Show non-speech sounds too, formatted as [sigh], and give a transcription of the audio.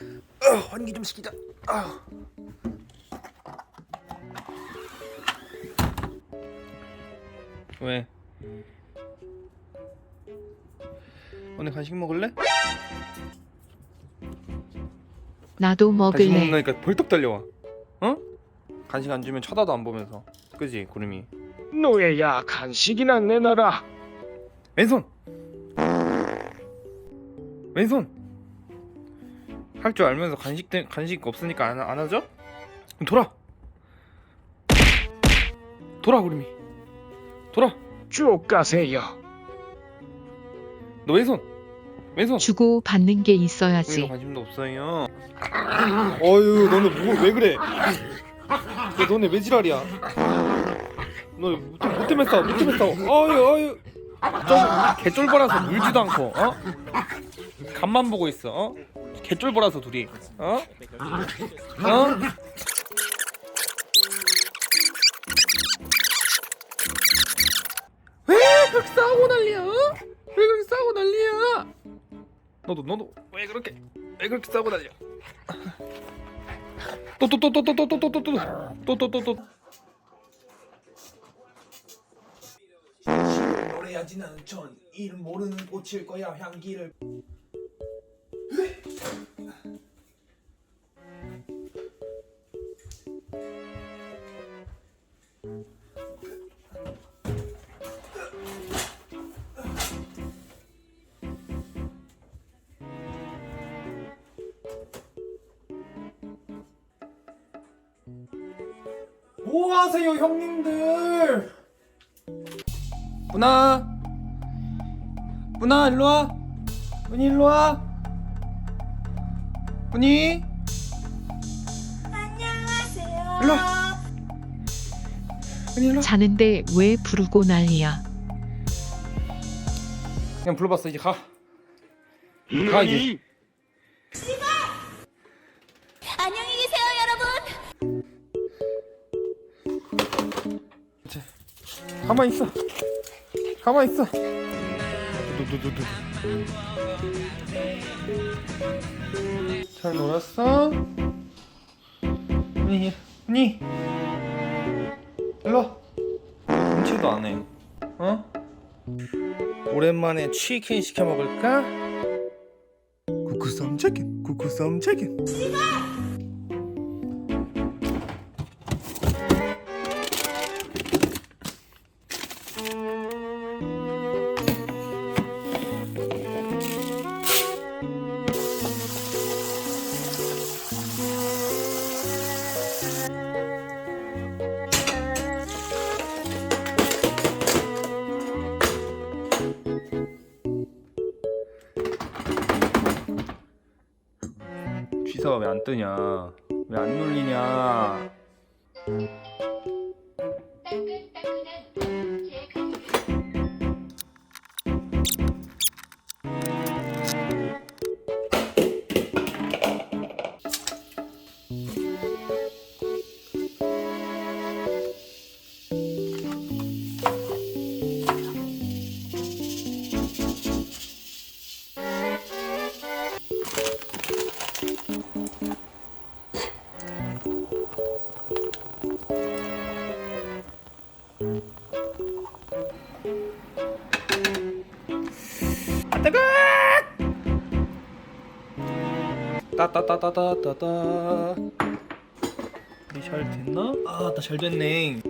어, 환기 좀 시키자. 아. 왜? 오늘 간식 먹을래? 나도 간식 먹을래. 먹으니까 벌떡 달려와. 어? 간식 안 주면 쳐다도 안 보면서. 그지 구름이. 노예야 간식이나 내놔라 왼손. 왼손. 할 줄 알면서 간식 때, 간식 없으니까 안, 안 하죠? 그럼 돌아. 돌아 구름이. 돌아. 쭉 가세요 너 왼손. 왼손. 주고 받는 게 있어야지. 관심도 없어요. [laughs] 어유 너네 뭐, 왜 그래? 야, 너네 왜 지랄이야? 너 못- 못되면 싸워, 못되면 싸워. 어유 어유. 좀 개쫄보라서 물지도 않고, 어? 간만 보고 있어, 어? 개쫄보라서 둘이, 어? 어? 왜 그렇게 싸우고 난리야? 어? 왜 그렇게 싸우고 난리야? 너도 너도 왜 그렇게 왜 그렇게 싸우고 다녀? 또또또 또 또 또 또 또 또 또 또 또 또 노래하지 나는 전 이름 모르는 꽃일 거야 향기를 뭐 하세요 형님들? 문아 문아 일로 와. 문이 일로 와 문이 안녕하세요. 일로 와. 문이 일로 와. 자는데 왜 부르고 난리야? 그냥 불러봤어 이제 가. 가, 이제. 안녕히 계세요, 여러분. 가만 있어. 가만 있어. 두두두두 잘 놀았어? 문이 문이 일로 와. 눈치도 안 해. 어? 오랜만에 치킨 시켜 먹을까? 쿠쿠썸 치킨 쿠쿠썸 치킨 쥐사가 왜 안 뜨냐? 왜 안 눌리냐? 태극! 따따따따따따따 이게 잘 됐나? 아, 나 잘 됐네.